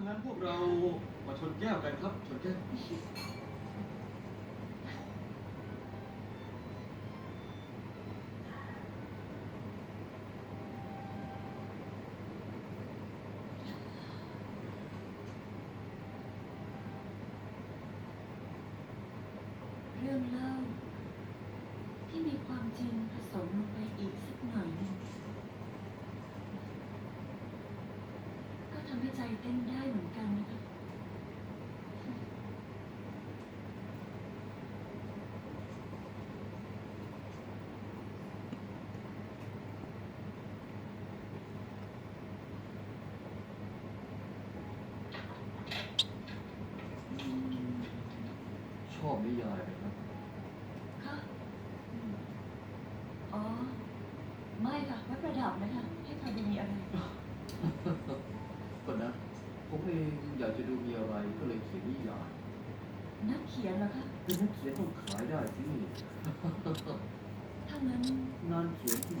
างั้นพวกเรามาชนแก้วกันครับ ชนแก้ว เรื่องเล่า ที่มีความจริงผสมลงไปอีกสักหน่อยหนึ่งก็ทำให้ใจ เต้นได้เหมือนกันนะคะอืมชอบนิยายไหมครับค่ะอืมอ๋อ ไม่ค่ะไว้ประดับนะคะให้พอดีมีอะไรก็นะผม เองอยากจะดูมีอะไรก็เลยเขียนนิยายนักเขียนเหรอคะเป็นนักเขียนต้องขายได้สิถ้างั้น งานเขียนที่